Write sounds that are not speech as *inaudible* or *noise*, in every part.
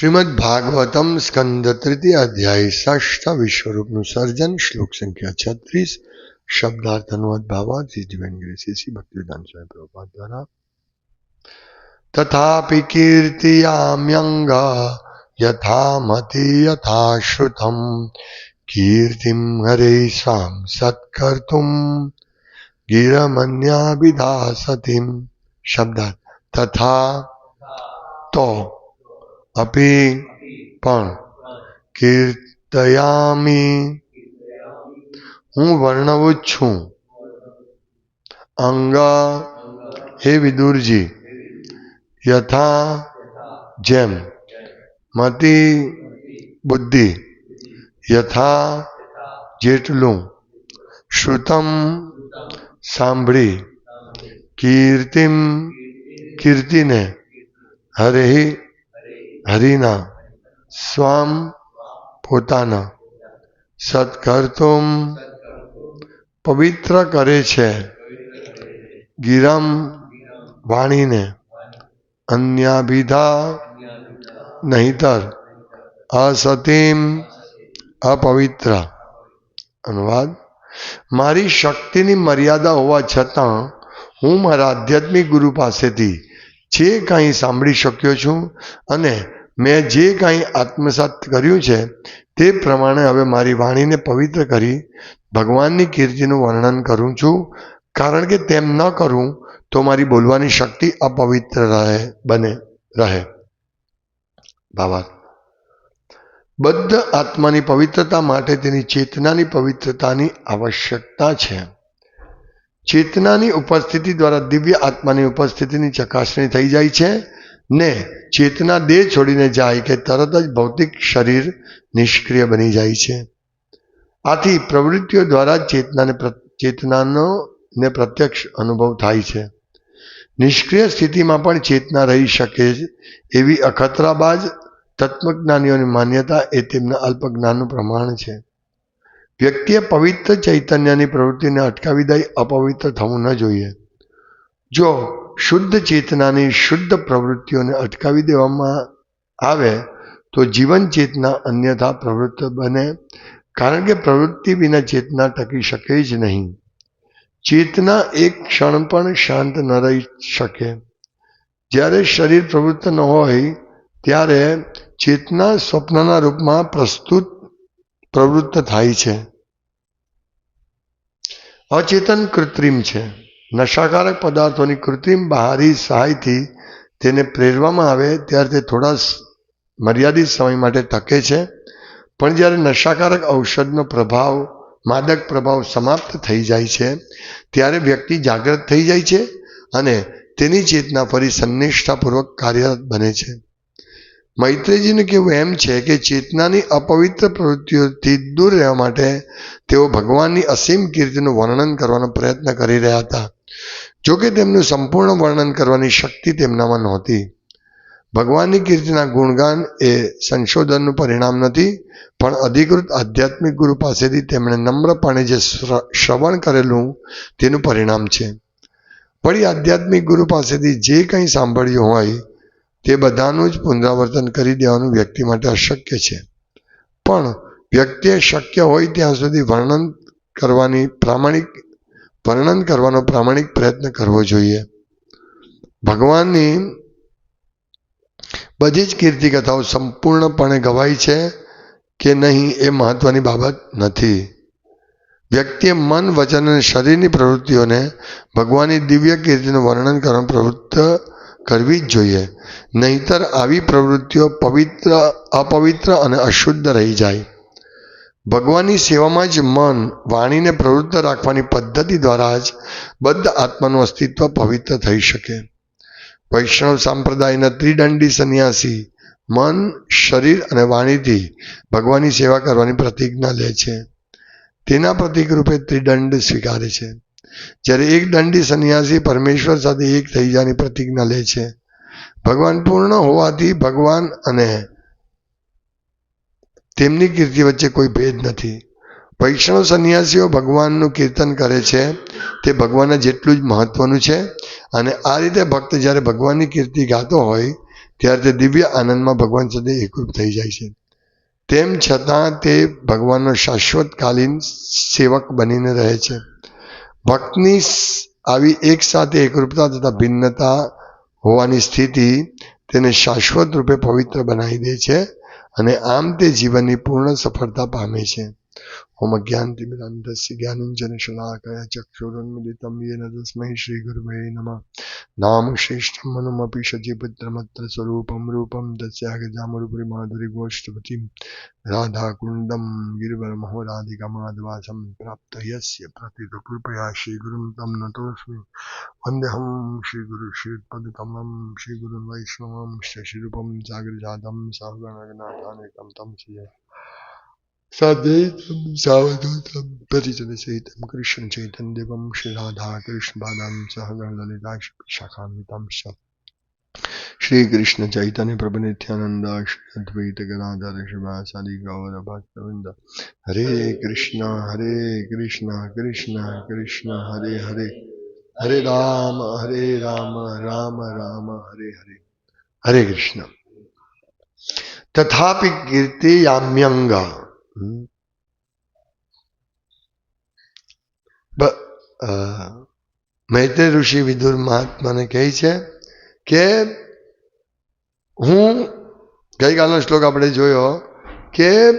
શ્રીમદ ભાગવતમ સ્કંદ તૃતીય અધ્યાય ષષ્ઠ વિશ્વરૂપનું સર્જન શ્લોક સંખ્યા છત્રીસ શબ્દાર્થ અનુવાદ ભાવાર્થ શ્રી ભક્તિદાન સ્વામી પ્રભુપાદ દ્વારા તથાપિ કીર્તિયામ્યંગ યથા મતિ યથાશ્રુતમ કીર્તિમ હરે સ્વામ સત્કર્તુમ ગિરમન્યાભિધાસતિમ શબ્દાર્થ તથા તો અપી પણ કીર્તયામિ હું વર્ણવું જ છું અંગ હે વિદુરજી યથા જેમ મતિ બુદ્ધિ યથા જેટલું શ્રુતમ સાંભળી કીર્તિમ કીર્તિને હરે હરિના, સ્વામ પોતાના. સત્કર્તુમ પવિત્ર કરે છે. ગિરમ વાણીને અન્યાભિધા નહીતર અસતીમ અપવિત્ર. અનુવાદ, મારી શક્તિની મર્યાદા હોવા છતાં હું મારા આધ્યાત્મિક ગુરુ પાસેથી જે કાંઈ સાંભળી શક્યો છું અને મેં જે કાંઈ આત્મસાત કર્યું છે, તે પ્રમાણે હવે મારી વાણીને પવિત્ર કરી ભગવાનની કીર્તિનું વર્ણન કરું છું. કારણ કે તેમ ન કરું, તો મારી બોલવાની શક્તિ અપવિત્ર રહે, બને, રહે. ભાવાર્થ બદ્ધ આત્માની પવિત્રતા માટે તેની ચેતનાની પવિત્રતાની આવશ્યકતા છે. ચેતનાની ઉપસ્થિતિ દ્વારા દિવ્ય આત્માની ઉપસ્થિતિની ચકાસણી થઈ જાય છે. ને ચેતના દેહ છોડીને જાય કે તરત જ ભૌતિક શરીર નિષ્ક્રિય બની જાય છે. આથી પ્રવૃત્તિઓ દ્વારા ચેતનાને ચેતનાનો ને પ્રત્યક્ષ અનુભવ થાય છે. નિષ્ક્રિય સ્થિતિમાં પણ ચેતના રહી શકે એવી અખતરાબાજ તત્વજ્ઞાનીઓની માન્યતા એ તેમના અલ્પજ્ઞાનનું પ્રમાણ છે. વ્યક્તિએ પવિત્ર ચૈતન્યની પ્રવૃત્તિને અટકાવી દઈ અપવિત્ર થવું ન જોઈએ. જો શુદ્ધ ચેતનાની શુદ્ધ પ્રવૃત્તિઓને અટકાવી દેવામાં આવે તો જીવન ચેતના અન્યથા પ્રવૃત્ત બને, કારણ કે પ્રવૃત્તિ વિના ચેતના ટકી શકે જ નહીં. ચેતના એક ક્ષણ પણ શાંત ન રહી શકે. જ્યારે શરીર પ્રવૃત્ત ન હોય, ત્યારે ચેતના સ્વપ્નના રૂપમાં પ્રસ્તુત પ્રવૃત્ત થાય છે. અચેતન કૃત્રિમ છે. નશાકારક પદાર્થોની કૃત્રિમ બહારી સહાયથી તેને પ્રેરવામાં આવે ત્યારે તે થોડા મર્યાદિત સમય માટે ટકે છે. પણ જ્યારે નશાકારક ઔષધનો પ્રભાવ, માદક પ્રભાવ સમાપ્ત થઈ જાય છે, ત્યારે વ્યક્તિ જાગૃત થઈ જાય છે અને તેની ચેતના ફરી સંનિષ્ઠાપૂર્વક કાર્યરત બને છે. મૈત્રીજીને કહેવું એમ છે કે ચેતનાની અપવિત્ર પ્રવૃત્તિઓથી દૂર રહેવા માટે તેઓ ભગવાનની અસીમ કીર્તિનું વર્ણન કરવાનો પ્રયત્ન કરી રહ્યા હતા. જોકે તેમનું સંપૂર્ણ વર્ણન કરવાની શક્તિ તેમનામાં નહોતી. ભગવાનની કીર્તિના ગુણગાન એ સંશોધનનું પરિણામ નથી, પણ અધિકૃત આધ્યાત્મિક ગુરુ પાસેથી તેમણે નમ્રપણે જે શ્રવણ કરેલું તેનું પરિણામ છે. વળી આધ્યાત્મિક ગુરુ પાસેથી જે કંઈ સાંભળ્યું હોય, તે બધાનું જ પુનરાવર્તન કરી દેવાનું વ્યક્તિ માટે અશક્ય છે. પણ વ્યક્તિએ શક્ય હોય ત્યાં સુધી વર્ણન કરવાની પ્રામાણિક વર્ણન કરવાનો પ્રામાણિક પ્રયત્ન કરવો જોઈએ. ભગવાનની બધી જ કીર્તિ કથાઓ સંપૂર્ણપણે ગવાય છે કે નહીં એ મહત્વની બાબત નથી. વ્યક્તિએ મન, વચન અને શરીરની પ્રવૃત્તિઓને ભગવાનની દિવ્ય કીર્તિનું વર્ણન કરવાનું પ્રવૃત્ત કરવી જ જોઈએ. નહીતર આવી પ્રવૃત્તિઓ પવિત્ર, અપવિત્ર અને અશુદ્ધ રહી જાય. ભગવાનની સેવામાં જ મન વાણીને પ્રવૃત્ત રાખવાની પદ્ધતિ દ્વારા જ બદ્ધ આત્માનું અસ્તિત્વ પવિત્ર થઈ શકે. વૈષ્ણવ સંપ્રદાયના ત્રિદંડી સંન્યાસી મન, શરીર અને વાણીથી ભગવાનની સેવા કરવાની પ્રતિજ્ઞા લે છે. તેના પ્રતિક રૂપે ત્રિદંડ સ્વીકારે છે. જ્યારે એક દંડી સંન્યાસી પરમેશ્વર સાથે એક થઈ જવાની પ્રતિજ્ઞા લે છે. ભગવાન પૂર્ણ હોવાથી ભગવાન અને તેમની કીર્તિ વચ્ચે કોઈ ભેદ નથી. વૈષ્ણવ સંન્યાસીઓ ભગવાનનું કીર્તન કરે છે, તે ભગવાનના જેટલું જ મહત્વનું છે અને આ રીતે ભક્ત જ્યારે ભગવાનની કીર્તિ ગાતો હોય, ત્યારે તે દિવ્ય આનંદમાં ભગવાન સાથે એકરૂપ થઈ જાય છે. તેમ છતાં તે ભગવાનનો શાશ્વતકાલીન સેવક બનીને રહે છે. ભક્તની આવી એક સાથે એકરૂપતા તથા ભિન્નતા હોવાની સ્થિતિ તેને શાશ્વત રૂપે પવિત્ર બનાવી દે છે. અને આમ તે જીવનની પૂર્ણ સફળતા પામે છે. જ્ઞાનતિમિરાંધસ્ય જ્ઞાનંજન શલાકયા ચક્ષુરુન્મિલિતમ યેન તસ્મૈ શ્રી ગુરવે નમઃ નામ શ્રેષ્ઠમ મનુમપી સજીપુત્રમત્ર સ્વરૂપમ રૂપમ તસ્યાગજામરૂપરી માધુરી ગોષ્ઠવતીમ રાધાકુંડમ ગિરિવરમહો રાધિકામાધવાસમ પ્રાપ્ત યસ્ય પ્રતિત કૃપયા શ્રીગુરુમ તમ નતોસ્મિ વંદેહમ શ્રીગુરુ શ્રીપદકમલમ શ્રીગુરુન વૈષ્ણવમ શશિરૂપમ જાગરજાતમ સાહગણનાથાનેકમ તમ શ્રી સાદ્વૈતમ સાવધૂતમ પરિજન સહિતમ કૃષ્ણ ચૈતન દેવમ શ્રી રાધા કૃષ્ણ બાદામ સહગણ લલિતા શાખાન્વિતમ શ્રી કૃષ્ણ ચૈતન્ય પ્રભુ નિત્યાનંદ શ્રી અદ્વૈત ગદાધર શિવાસાદિ ગૌર ભક્તવૃંદ હરે કૃષ્ણ હરે કૃષ્ણ કૃષ્ણ કૃષ્ણ હરે હરે હરે રામ હરે રામ રામ રામ હરે હરે હરે કૃષ્ણ તથાપિ કીર્તિયામ્યંગ બ- ઋષિ વિદુર મહાત્માને કહે છે કે, હું ગઈકાલનો શ્લોક આપણે જોયો કે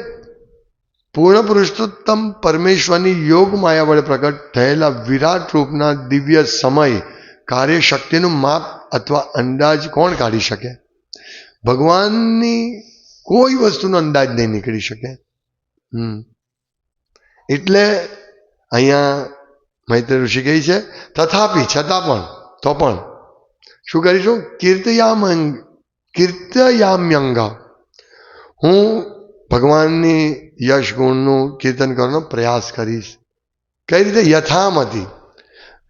પૂર્ણ પુરુષોત્તમ પરમેશ્વરની યોગ માયા વડે પ્રગટ થયેલા વિરાટ રૂપના દિવ્ય સમય કાર્ય શક્તિનું માપ અથવા અંદાજ કોણ કાઢી શકે? ભગવાનની કોઈ વસ્તુનો અંદાજ નહીં નીકળી શકે. એટલે અહીંયા મૈત્ર ઋષિ કહે છે, તથાપી છતાં પણ, તો પણ, શું કરીશું? કીર્તયામ કીર્તયામ્યંગ. હું ભગવાનની યશ ગુણનું કીર્તન કરવાનો પ્રયાસ કરીશ. કઈ રીતે? યથામતી.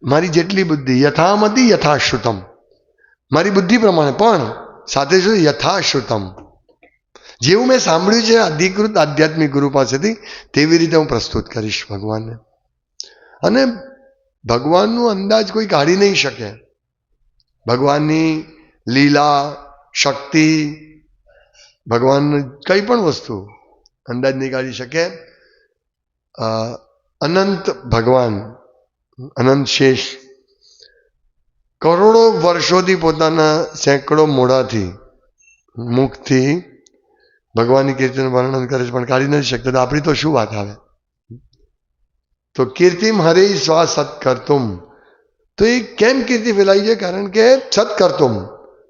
મારી જેટલી બુદ્ધિ, યથામતી યથાશ્રુતમ. મારી બુદ્ધિ પ્રમાણે પણ સાથે શું યથાશ્રુતમ. જેવું મેં સાંભળ્યું છે અધિકૃત આધ્યાત્મિક ગુરુ પાસેથી, તેવી રીતે હું પ્રસ્તુત કરીશ ભગવાનને. અને ભગવાનનું અંદાજ કોઈ કાઢી નહીં શકે. ભગવાનની લીલા, શક્તિ, ભગવાન કંઈ પણ વસ્તુ અંદાજ નહીં કાઢી શકે. અનંત ભગવાન, અનંત શેષ, કરોડો વર્ષોથી પોતાના સેંકડો મોઢાથી, મુખથી ભગવાનની કીર્તિનું વર્ણન કરે છે, પણ કાઢી નથી શકતા. આપણી તો શું વાત આવે? તો કીર્તિમ હરે સ્વા સત કરતુમ તો એ કેમ કીર્તિ ફેલાઈ છે કારણ કે સત્કર્તુમ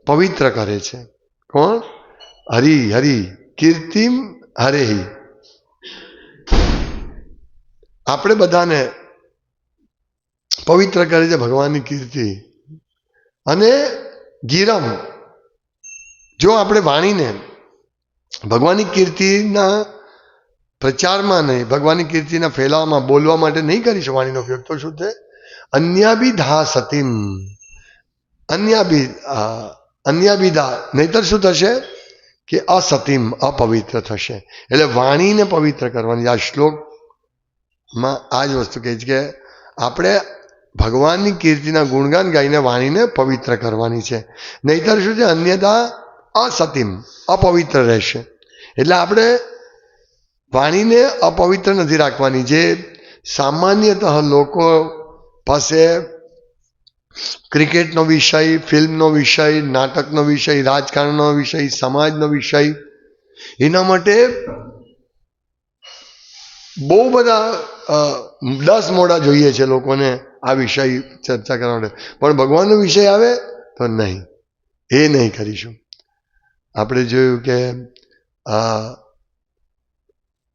પવિત્ર કરે છે. કોણ? હરિ હરિ. કીર્તિમ હરે આપણે બધાને પવિત્ર કરે છે ભગવાનની કીર્તિ. અને ગીરમ. જો આપણે વાણીને ભગવાનની કીર્તિના પ્રચારમાં નહીં, ભગવાનની કીર્તિના ફેલાવામાં, બોલવા માટે નહીં કરીશું વાણીનો ઉપયોગ તો શું છે? અન્યાબિધા સતીમ. અન્યાબી અન્યાબિધા નહીતર શું થશે? કે અસતીમ, અપવિત્ર થશે. એટલે વાણીને પવિત્ર કરવાની. આ શ્લોકમાં આ જ વસ્તુ કહે છે કે આપણે ભગવાનની કીર્તિના ગુણગાન ગાઈને વાણીને પવિત્ર કરવાની છે. નહીતર શું છે? અન્યથા અસતીમ, અપવિત્ર રહેશે. એટલે આપણે વાણીને અપવિત્ર નથી રાખવાની. જે સામાન્યતઃ લોકો પાસે ક્રિકેટનો વિષય, ફિલ્મનો વિષય, નાટકનો વિષય, રાજકારણનો વિષય, સમાજનો વિષય, એના માટે બહુ બધા દસ મોડા જોઈએ છે લોકોને આ વિષય ચર્ચા કરવા માટે. પણ ભગવાનનો વિષય આવે તો નહીં. એ નહીં કરીશું. આપણે જોયું કે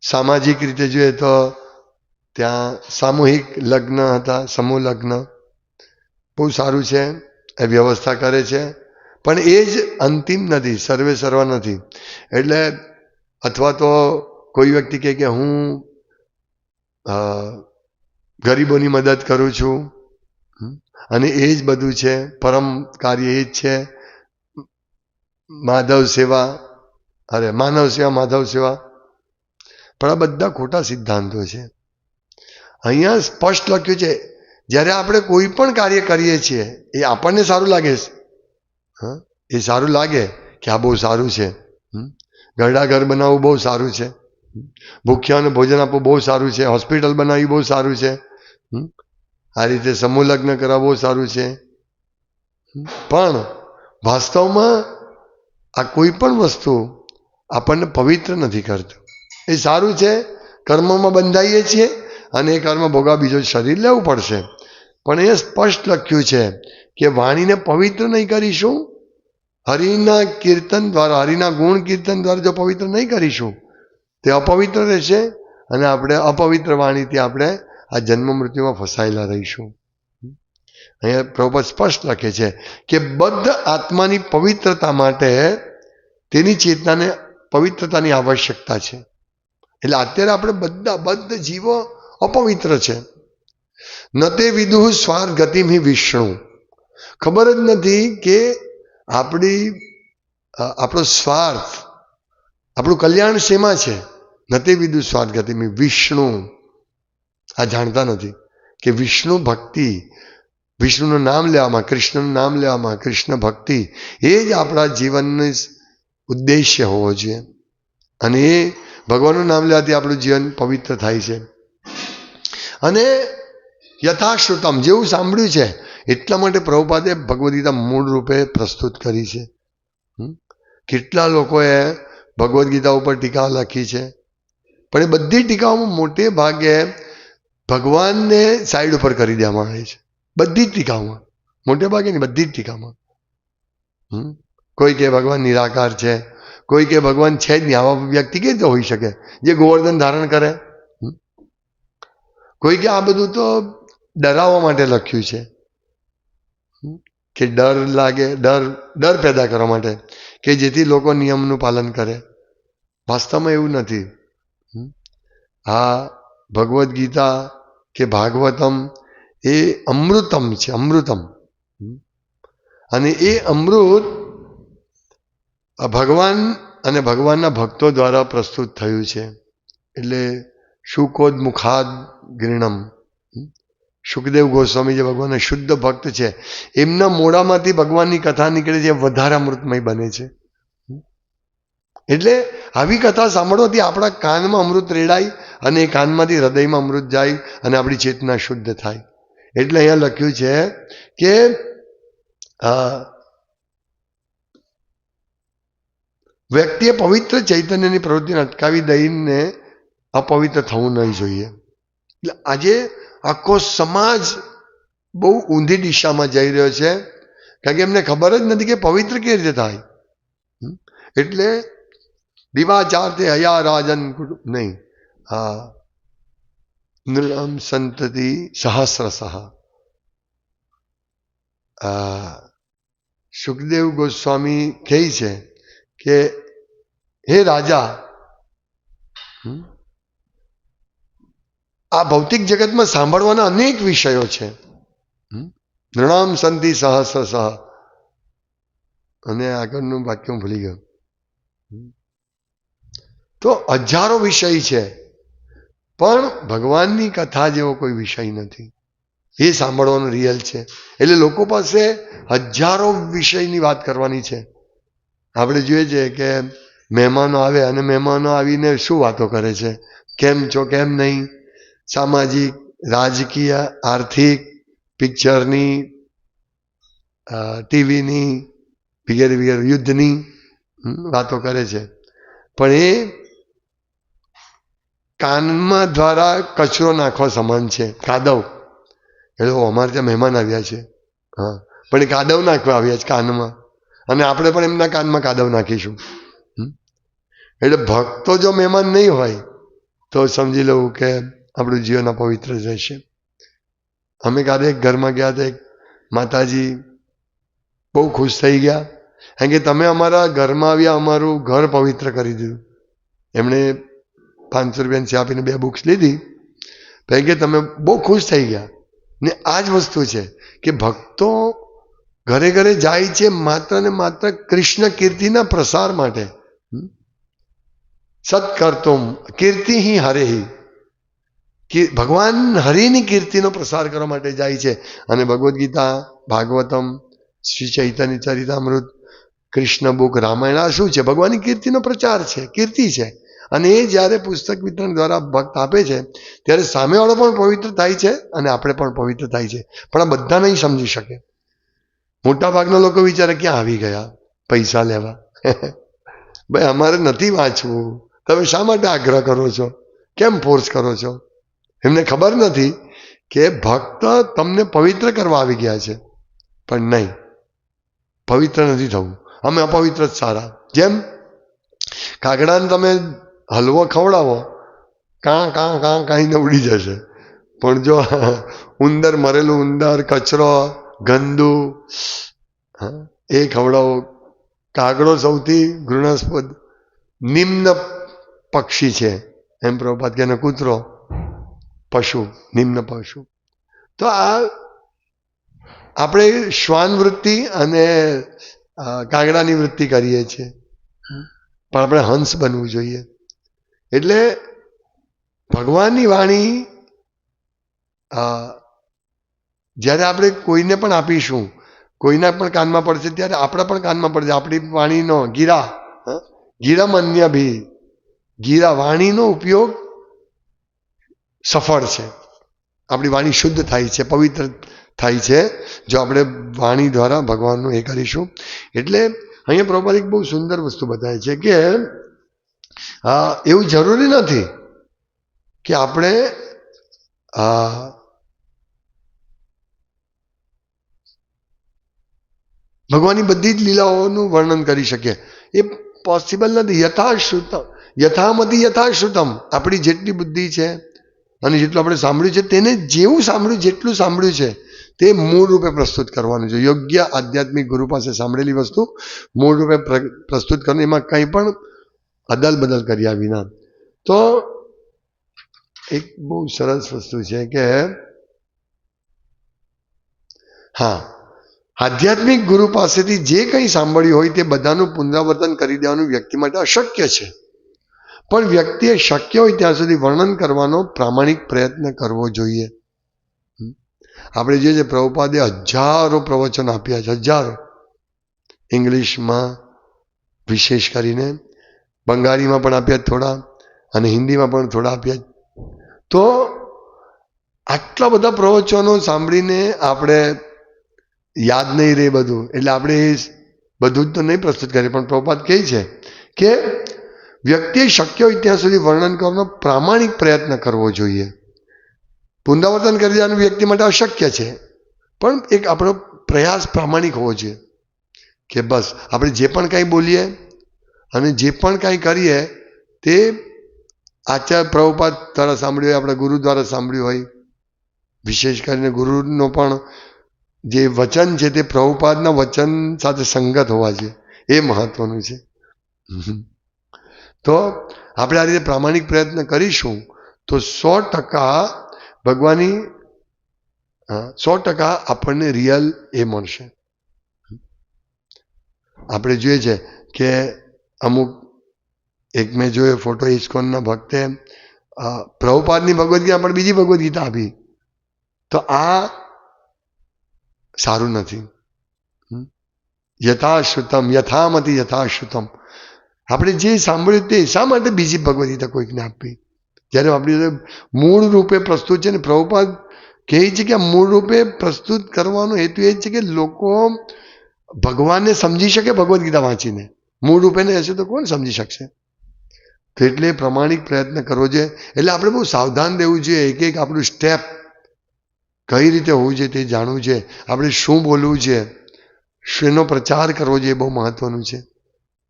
સામાજિક રીતે જોઈએ તો ત્યાં સામૂહિક લગ્ન હતા, સમૂહ લગ્ન. બહુ સારું છે, એ વ્યવસ્થા કરે છે. પણ એ જ અંતિમ નથી, સર્વે સર્વ નથી. એટલે અથવા તો કોઈ વ્યક્તિ કહે કે હું ગરીબોની મદદ કરું છું. અને એ જ બધું છે, પરમ કાર્ય એ જ છે. માધવ સેવા, અરે, માનવ સેવા, માધવ સેવા. પણ આ બધા ખોટા સિદ્ધાંતો છે. અહીંયા સ્પષ્ટ લખ્યું છે, જ્યારે આપણે કોઈ પણ કાર્ય કરીએ છીએ, એ આપણને સારું લાગે છે. એ સારું લાગે કે આ બહુ સારું છે? ઘરડા ઘર બનાવવું બહુ સારું છે. ભૂખ્યાને ભોજન આપવું બહુ સારું છે. હોસ્પિટલ બનાવવી બહુ સારું છે? આ રીતે સમૂહ લગ્ન કરાવવું બહુ સારું છે. પણ વાસ્તવમાં આ કોઈ પણ વસ્તુ આપણને પવિત્ર નથી કરતું. એ સારું છે, કર્મમાં બંધાઈએ છીએ અને એ કર્મ ભોગવા બીજો શરીર લેવું પડશે. પણ એ સ્પષ્ટ લખ્યું છે કે વાણીને પવિત્ર નહીં કરીશું. હરિના કીર્તન દ્વારા, હરિના ગુણ કીર્તન દ્વારા જો પવિત્ર નહીં કરીશું, તે અપવિત્ર રહેશે અને આપણે અપવિત્ર વાણીથી આપણે આ જન્મ મૃત્યુમાં ફસાયેલા રહીશું. અહીંયા પ્રભુપદ સ્પષ્ટ લખે છે કે બદ્ધ આત્માની પવિત્રતા માટે તેની ચેતનાને પવિત્રતાની આવશ્યકતા છે. એટલે અત્યારે આપણે બધા બદ્ધ જીવો અપવિત્ર છે. ન વિદુહ સ્વાર્થ ગતિમી વિષ્ણુ. ખબર જ નથી કે આપણી આપણો સ્વાર્થ, આપણું કલ્યાણ શેમાં છે? ન તે વિદુહ સ્વાર્થ ગતિમી વિષ્ણુ. આ જાણતા નથી કે વિષ્ણુ ભક્તિ વિષ્ણુનું નામ લેવામાં, કૃષ્ણનું નામ લેવામાં, કૃષ્ણ ભક્તિ, એ જ આપણા જીવનનો ઉદ્દેશ્ય હોવો જોઈએ. અને એ ભગવાનનું નામ લેવાથી આપણું જીવન પવિત્ર થાય છે. અને યથાશ્રુતમ, જેવું સાંભળ્યું છે, એટલા માટે પ્રભુપાદે ભગવદ્ગીતા મૂળ રૂપે પ્રસ્તુત કરી છે? કેટલા લોકોએ ભગવદ્ ગીતા ઉપર ટીકા લખી છે. પણ એ બધી ટીકાઓમાં મોટે ભાગે ભગવાનને સાઈડ ઉપર કરી દેવામાં આવે છે. બધી જ ટીકાઓમાં મોટે ભાગે નહીં, બધી જ ટીકામાં? કોઈ કે ભગવાન નિરાકાર છે, કોઈ કે ભગવાન છે જ નહીં. આવા વ્યક્તિ કેવી રીતે હોઈ શકે? જે ગોવર્ધન ધારણ કરે. કોઈ કે આ બધું તો ડરાવવા માટે લખ્યું છે. કે ડર લાગે, ડર ડર પેદા કરવા માટે. કે જેથી લોકો નિયમનું પાલન કરે. વાસ્તવમાં એવું નથી. હા, ભગવદ્ ગીતા કે ભાગવતમ એ અમૃતમ છે, અમૃતમ. અને એ અમૃત ભગવાન અને ભગવાનના ભક્તો દ્વારા પ્રસ્તુત થયું છે. એટલે શુકોદ મુખાદ ગિરણમ. સુખદેવ ગોસ્વામી જે ભગવાનના શુદ્ધ ભક્ત છે, એમના મોડામાંથી ભગવાનની કથા નીકળે છે વધારે અમૃતમય બને છે. એટલે આવી કથા સાંભળવાથી આપણા કાનમાં અમૃત રેડાય અને એ કાનમાંથી હૃદયમાં અમૃત જાય અને આપણી ચેતના શુદ્ધ થાય. એટલે અહીંયા લખ્યું છે કે વ્યક્તિએ પવિત્ર ચૈતન્યની પ્રવૃત્તિને અટકાવી દઈને અપવિત્ર થવું નહીં જોઈએ. એટલે આજે આખો સમાજ બહુ ઊંધી દિશામાં જઈ રહ્યો છે, કારણ કે એમને ખબર જ નથી કે પવિત્ર કેવી રીતે થાય. એટલે દિવાચાર તે હયા રાજન નહીં. હા. નૃણમ સંતતિ સહસ્રસહ આ સુખદેવ ગોસ્વામી કહે છે કે હે રાજા? આ ભૌતિક જગતમાં સાંભળવાના અનેક વિષયો છે? નૃણામ સંતિ સહસ્ર સહ અને આગળનું વાક્ય હું ભૂલી ગયો। તો હજારો વિષય છે। પણ ભગવાનની કથા જેવો કોઈ વિષય નથી. એ સાંભળવાનું રિયલ છે. એટલે લોકો પાસે હજારો વિષયની વાત કરવાની છે. આપણે જોઈએ છે કે મહેમાનો આવે અને મહેમાનો આવીને શું વાતો કરે છે? કેમ છો, કેમ નહીં? સામાજિક, રાજકીય, આર્થિક, પિક્ચરની ટીવીની, વગેરે વગેરે યુદ્ધની વાતો કરે છે. પણ એ કાનમાં દ્વારા કચરો નાખવા સમાન છે. કાદવ. એટલે અમારે ત્યાં મહેમાન આવ્યા છે. હા. પણ એ કાદવ નાખવા આવ્યા છે કાનમાં. અને આપણે પણ એમના કાનમાં કાદવ નાખીશું? એટલે ભક્તો જો મહેમાન નહીં હોય, તો સમજી લઉં કે આપણું જીવન અપવિત્ર રહેશે. અમે કાલે એક ઘરમાં ગયા એક માતાજી બહુ ખુશ થઈ ગયા. કારણ કે તમે અમારા ઘરમાં આવ્યા, અમારું ઘર પવિત્ર કરી દીધું. એમણે પાંચસો રૂપિયાની ચા આપીને બે બુક્સ લીધી. કારણ કે તમે બહુ ખુશ થઈ ગયા. ને આ જ વસ્તુ છે કે ભક્તો ઘરે ઘરે જાય છે માત્ર ને માત્ર કૃષ્ણ કીર્તિના પ્રસાર માટે? સત્કર્તુમ, કીર્તિ હિ હરે કે ભગવાન હરિની કીર્તિનો પ્રસાર કરવા માટે જાય છે. અને ભગવદ્ ગીતા, ભાગવતમ, શ્રી ચૈતન્ય ચરિતામૃત, કૃષ્ણ બુક રામાયણ, આ શું છે? ભગવાનની કીર્તિનો પ્રચાર છે, કીર્તિ છે. અને એ જ્યારે પુસ્તક વિતરણ દ્વારા ભક્ત આપે છે, ત્યારે સામેવાળો પણ પવિત્ર થાય છે અને આપણે પણ પવિત્ર થાય છે. પણ આ બધા નહીં સમજી શકે. મોટાભાગના લોકો વિચારે ક્યાં આવી ગયા? પૈસા લેવા. *laughs* ભાઈ, અમારે નથી વાંચવું. તમે શા માટે આગ્રહ કરો છો? કેમ ફોર્સ કરો છો? એમને ખબર નથી કે ભક્ત તમને પવિત્ર કરવા આવી ગયા છે. પણ નહીં. પવિત્ર નથી થવું. અમે અપવિત્ર જ સારા. જેમ કાગડાને તમે હલવો ખવડાવો. કાં કાં કાં કાંઈને ઉડી જશે. પણ જો ઉંદર, મરેલું ઉંદર, કચરો, ગંદુ એ ખવડાવો. કાગડો સૌથી ઘૃણાસ્પદ, નિમ્ન પક્ષી છે. એમ પ્રભાત કે કૂતરો, પશુ, નિમ્ન પશુ. તો આ આપણે શ્વાન વૃત્તિ અને કાગડાની વૃત્તિ કરીએ છીએ. પણ આપણે હંસ બનવું જોઈએ. એટલે ભગવાનની વાણી જ્યારે આપણે કોઈને પણ આપીશું, કોઈના પણ કાનમાં પડશે, ત્યારે આપણા પણ કાનમાં પડશે. આપણી વાણીનો ગીરા? ગીરા મન્ય ભી. ગીરા વાણીનો ઉપયોગ સફળ છે. આપણી વાણી શુદ્ધ થાય છે, પવિત્ર થાય છે, જો આપણે વાણી દ્વારા ભગવાનનું એ કરીશું. એટલે અહીંયા પ્રોપર એક બહુ સુંદર વસ્તુ બતાવે છે કે એવું જરૂરી નથી કે આપણે ભગવાનની બધી જ લીલાઓનું વર્ણન કરી શકીએ. એ પોસિબલ નથી. યથાશ્રુતમ યથામતી યથાશ્રુતમ આપણી જેટલી બુદ્ધિ છે અને જેટલું આપણે સાંભળ્યું છે, તેને જેવું સાંભળ્યું, જેટલું સાંભળ્યું છે, તે મૂળ રૂપે પ્રસ્તુત કરવાનું છે. યોગ્ય આધ્યાત્મિક ગુરુ પાસે સાંભળેલી વસ્તુ મૂળ રૂપે પ્ર- પ્રસ્તુત કરવાનું. એમાં કંઈ પણ અદલ બદલ કર્યા વિના. તો એક બહુ સરસ વસ્તુ છે કે હા, આધ્યાત્મિક ગુરુ પાસેથી જે કંઈ સાંભળ્યું હોય તે બધાનું પુનરાવર્તન કરી દેવાનું વ્યક્તિ માટે અશક્ય છે. પણ વ્યક્તિએ શક્ય હોય ત્યાં સુધી વર્ણન કરવાનો પ્રામાણિક પ્રયત્ન કરવો જોઈએ. આપણે જે છે પ્રભુપાદે હજારો પ્રવચન આપ્યા છે, હજારો. ઇંગ્લિશમાં વિશેષ કરીને બંગાળીમાં પણ આપ્યા થોડા અને હિન્દીમાં પણ થોડા આપ્યા. તો આટલા બધા પ્રવચનો સાંભળીને આપણે યાદ નહીં રહે બધું. એટલે આપણે એ બધું જ તો નહીં પ્રસ્તુત કરીએ, પણ પ્રભુપાદ કહે છે કે વ્યક્તિએ શક્ય હોય ત્યાં સુધી વર્ણન કરવાનો પ્રામાણિક પ્રયત્ન કરવો જોઈએ. પુનરાવર્તન કરી દેવાનું વ્યક્તિ માટે અશક્ય છે. પણ એક આપણો પ્રયાસ પ્રામાણિક હોવો જોઈએ. કે બસ, આપણે જે પણ કાંઈ બોલીએ અને જે પણ કાંઈ કરીએ, તે આચાર્ય પ્રભુપાદ દ્વારા સાંભળ્યું હોય, આપણા ગુરુ દ્વારા સાંભળ્યું હોય. વિશેષ કરીને ગુરુનો પણ જે વચન છે, તે પ્રભુપાદના વચન સાથે સંગત હોવા જોઈએ. એ મહત્વનું છે. તો આપણે આ રીતે પ્રામાણિક પ્રયત્ન કરીશું, તો સો ટકા ભગવાનની સો ટકા આપણને રિયલ એ મળશે. આપણે જોઈએ છે કે અમુક એક મેં જોયો ફોટો ઇસ્કોનના ભક્તે પ્રભુપાદની ભગવદ્ ગીતા પણ બીજી ભગવદ્ ગીતા આપી. તો આ સારું નથી? યથાશ્રુતમ, યથામતી યથાશ્રુતમ. આપણે જે સાંભળ્યું તે શા માટે બીજી ભગવદ્ ગીતા કોઈકને આપવી? જ્યારે આપણી મૂળ રૂપે પ્રસ્તુત છે ને, પ્રભુપાદ કહે છે કે મૂળ રૂપે પ્રસ્તુત કરવાનો હેતુ એ છે કે લોકો ભગવાનને સમજી શકે ભગવદ્ ગીતા વાંચીને. મૂળ રૂપે ને હશે તો કોણ સમજી શકશે? તો એટલે પ્રમાણિક પ્રયત્ન કરવો જોઈએ. એટલે આપણે બહુ સાવધાન રહેવું જોઈએ. એક એક આપણું સ્ટેપ કઈ રીતે હોવું જોઈએ તે જાણવું છે આપણે શું બોલવું છે શેનો પ્રચાર કરવો જોઈએ બહુ મહત્વનું છે.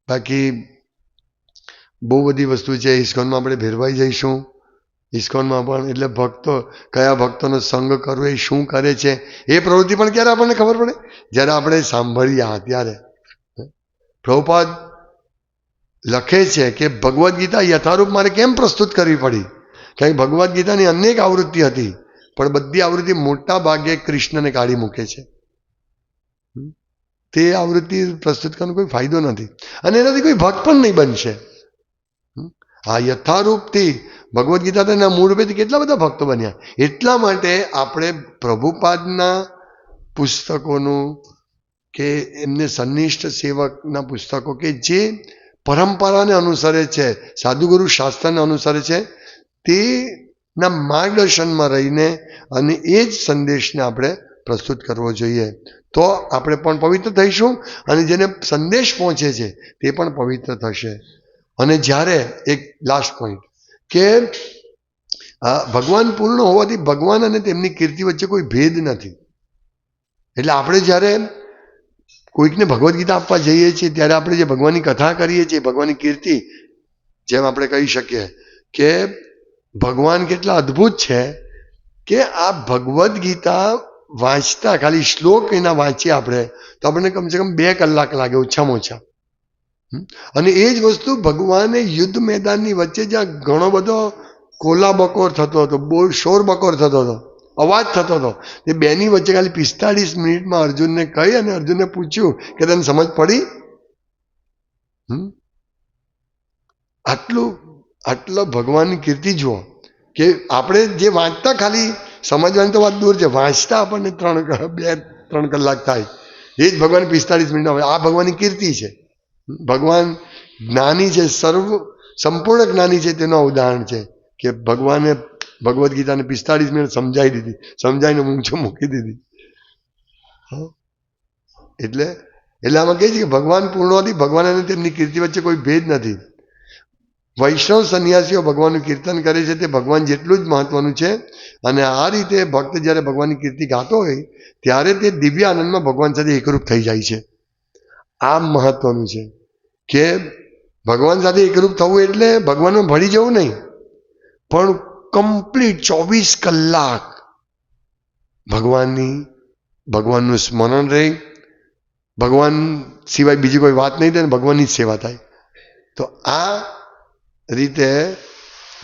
બાકી બહુ બધી વસ્તુ છે. ઇસ્કોનમાં આપણે ભેરવાઈ જઈશું. ઇસ્કોનમાં પણ એટલે ભક્તો, કયા ભક્તોનો સંગ કરવો એ, શું કરે છે એ પ્રવૃત્તિ પણ ક્યારે આપણને ખબર પડે? જ્યારે આપણે સાંભળ્યા ત્યારે. પ્રભુપાદ લખે છે કે ભગવદ્ ગીતા યથારૂપ મારે કેમ પ્રસ્તુત કરવી પડી? કારણ કે ભગવદ્ ગીતાની અનેક આવૃત્તિ હતી, પણ બધી આવૃત્તિ મોટા ભાગે કૃષ્ણને કાઢી મૂકે છે. તે આવૃત્તિ પ્રસ્તુત કરવાનો કોઈ ફાયદો નથી. અને એનાથી કોઈ ભક્ત પણ નહીં બનશે? આ યથારૂપથી ભગવદ્ ગીતા તેના મૂળ રૂપેથી કેટલા બધા ભક્તો બન્યા? એટલા માટે આપણે પ્રભુપાદના પુસ્તકોનું કે એમને સન્નિષ્ઠ સેવકના પુસ્તકો કે જે પરંપરાને અનુસરે છે, સાધુગુરુ શાસ્ત્રને અનુસરે છે, તેના માર્ગદર્શનમાં રહીને અને એ જ સંદેશને આપણે પ્રસ્તુત કરવો જોઈએ. તો આપણે પણ પવિત્ર થઈશું અને જેને સંદેશ પહોંચે છે તે પણ પવિત્ર થશે. અને જ્યારે એક લાસ્ટ પોઈન્ટ કે ભગવાન પૂર્ણ હોવાથી ભગવાન અને તેમની કીર્તિ વચ્ચે કોઈ ભેદ નથી. એટલે આપણે જ્યારે કોઈકને ભગવદ્ ગીતા આપવા જઈએ છીએ, ત્યારે આપણે જે ભગવાનની કથા કરીએ છીએ, ભગવાનની કીર્તિ, જેમ આપણે કહી શકીએ કે ભગવાન કેટલા અદ્ભુત છે કે આ ભગવદ્ ગીતા વાંચતા, ખાલી શ્લોક એના વાંચીએ આપણે, તો આપણને કમસે કમ બે કલાક લાગે ઓછામાં ઓછા. અને એ જ વસ્તુ ભગવાને યુદ્ધ મેદાનની વચ્ચે જ્યાં ઘણો બધો કોલા બકોર થતો હતો બહુ શોર બકોર થતો હતો અવાજ થતો હતો. એ બેની વચ્ચે ખાલી પિસ્તાળીસ મિનિટમાં અર્જુનને કહી અને અર્જુનને પૂછ્યું કે તને સમજ પડી? આટલું, આટલો ભગવાનની કીર્તિ જુઓ કે આપણે જે વાંચતા ખાલી સમજવાની તો વાત દૂર છે. વાંચતા આપણને ત્રણ બે, ત્રણ કલાક થાય. એ જ ભગવાન પિસ્તાળીસ મિનિટ આ ભગવાનની કીર્તિ છે. ભગવાન જ્ઞાની છે. સર્વ, સંપૂર્ણ જ્ઞાની છે. તેનું ઉદાહરણ છે કે ભગવાને ભગવદ્ ગીતાને પિસ્તાળીસ મિનિટ સમજાવી દીધી. સમજાવીને ઊંચો મૂકી દીધી? એટલે એટલે આમાં કહે છે કે ભગવાન પૂર્ણ હતી ભગવાન અને તેમની કીર્તિ વચ્ચે કોઈ ભેદ નથી. વૈષ્ણવ સંન્યાસીઓ ભગવાનનું કીર્તન કરે છે તે ભગવાન જેટલું જ મહત્વનું છે. અને આ રીતે ભક્ત જ્યારે ભગવાનની કીર્તિ ગાતો હોય, ત્યારે તે દિવ્ય આનંદમાં ભગવાન સાથે એકરૂપ થઈ જાય છે. આ મહત્વનું છે કે ભગવાન સાથે એકરૂપ થવું એટલે ભગવાનમાં ભળી જવું નહીં. પણ કમ્પ્લીટ ચોવીસ કલાક ભગવાનની, ભગવાનનું સ્મરણ રહે, ભગવાન સિવાય બીજી કોઈ વાત નહીં થાય ને ભગવાનની જ સેવા થાય. તો આ રીતે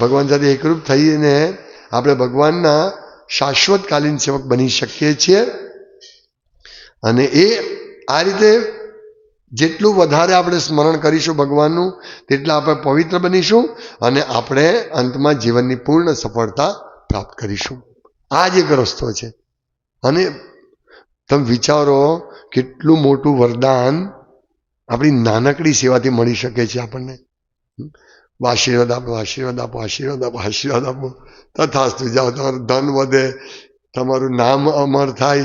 ભગવાન સાથે એકરૂપ થઈને આપણે ભગવાનના શાશ્વતકાલીન સેવક બની શકીએ છીએ. અને એ આ રીતે જેટલું વધારે આપણે સ્મરણ કરીશું ભગવાનનું, તેટલા આપણે પવિત્ર બનીશું અને આપણે અંતમાં જીવનની પૂર્ણ સફળતા પ્રાપ્ત કરીશું. આ જ એક રસ્તો છે. અને તમે વિચારો કેટલું મોટું વરદાન આપણી નાનકડી સેવાથી મળી શકે છે આપણને. આશીર્વાદ આપો આશીર્વાદ આપો આશીર્વાદ આપો આશીર્વાદ આપો. તથાસ્તુ, જાઓ, તમારું ધન વધે, તમારું નામ અમર થાય.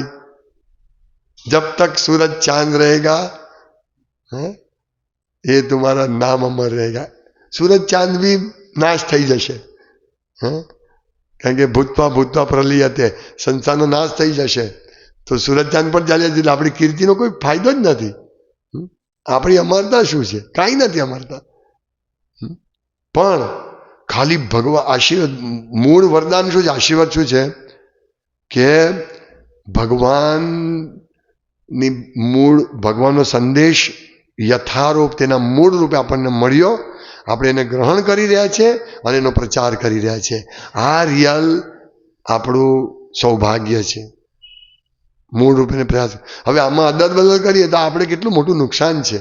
જબ તક સૂરજ ચાંદ રહેગા હે? એ તમારા નામ અમર રહેગા. સૂરજ ચાંદ બી નાશ થઈ જશે. હે? કારણ કે ભૂતમાં ભૂતમાં પ્રલી હતે. સંસારનો નાશ થઈ જશે. તો સૂરજ ચાંદ પણ ચાલ્યા જશે આપણી કીર્તિનો કોઈ ફાયદો જ નથી. આપણી અમરતા શું છે? કાંઈ નથી અમરતા. પણ ખાલી ભગવાન આશીર્વાદ, મૂળ વરદાન શું છે? આશીર્વાદ શું છે? કે ભગવાનની મૂળ, ભગવાનનો સંદેશ યથારૂપ તેના મૂળ રૂપે આપણને મળ્યો. આપણે એને ગ્રહણ કરી રહ્યા છે અને એનો પ્રચાર કરી રહ્યા છે. આ રિયલ આપણું સૌભાગ્ય છે. મૂળ રૂપે પ્રયાસ. હવે આમાં અદલ બદલ કરીએ તો આપણે કેટલું મોટું નુકસાન છે?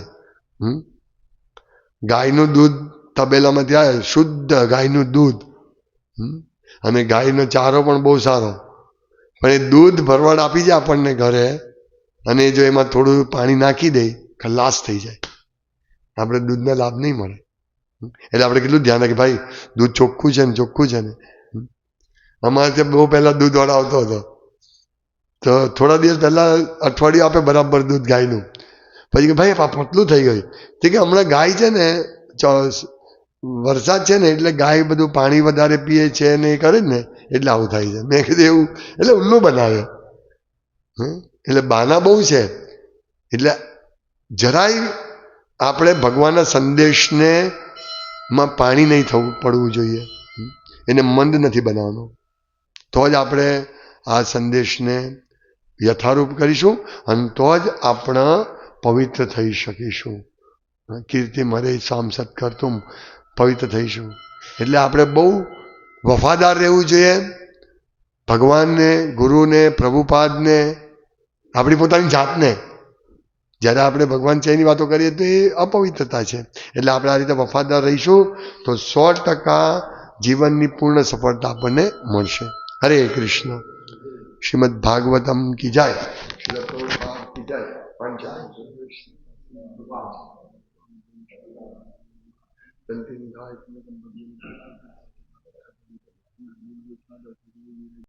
ગાયનું દૂધ તબેલામાં ત્યાં શુદ્ધ ગાયનું દૂધ? અને ગાયનો ચારો પણ બહુ સારો. પણ એ દૂધ ભરવાડ આપી જાય આપણને ઘરે અને જો એમાં થોડું પાણી નાખી દે ખલાસ થઈ જાય. આપણે દૂધનો લાભ નહીં મળે. એટલે આપણે કેટલું ધ્યાન રાખીએ? ભાઈ, દૂધ ચોખ્ખું છે ને ચોખ્ખું છે ને? અમારે ત્યાં બહુ પહેલાં દૂધવાળા આવતો હતો. તો થોડા દિવસ પહેલાં અઠવાડિયું આપે બરાબર દૂધ ગાયનું. પછી કે, ભાઈ પતલું થઈ ગયું. તે કે, હમણાં ગાય છે ને વરસાદ છે ને, એટલે ગાય બધું પાણી વધારે પીએ છે ને એ કરે ને, એટલે આવું થાય છે. મેં કીધું, એવું? એટલે ઉલ્લુ બનાવે હમ? એટલે બાના બહુ છે. એટલે જરાય આપણે ભગવાનના સંદેશને માં પાણી નહીં થવું, પડવું જોઈએ. એને મંદ નથી બનાવવાનો. તો જ આપણે આ સંદેશને યથારૂપ કરીશું અને તો જ આપણા પવિત્ર થઈ શકીશું. કીર્તિ મરે સામ સત્કર્તું કરતું પવિત્ર થઈશું. એટલે આપણે બહુ વફાદાર રહેવું જોઈએ. ભગવાનને, ગુરુને, પ્રભુપાદને, આપણી પોતાની જાતને જ્યારે આપણે ભગવાન છે વાતો કરીએ તો એ અપવિત્રતા છે. એટલે આપણે આ રીતે વફાદાર રહીશું તો સો ટકા જીવનની પૂર્ણ સફળતા આપણને મળશે. હરે કૃષ્ણ. શ્રીમદ ભાગવતમ કી જાય. કી જાય પંચાયત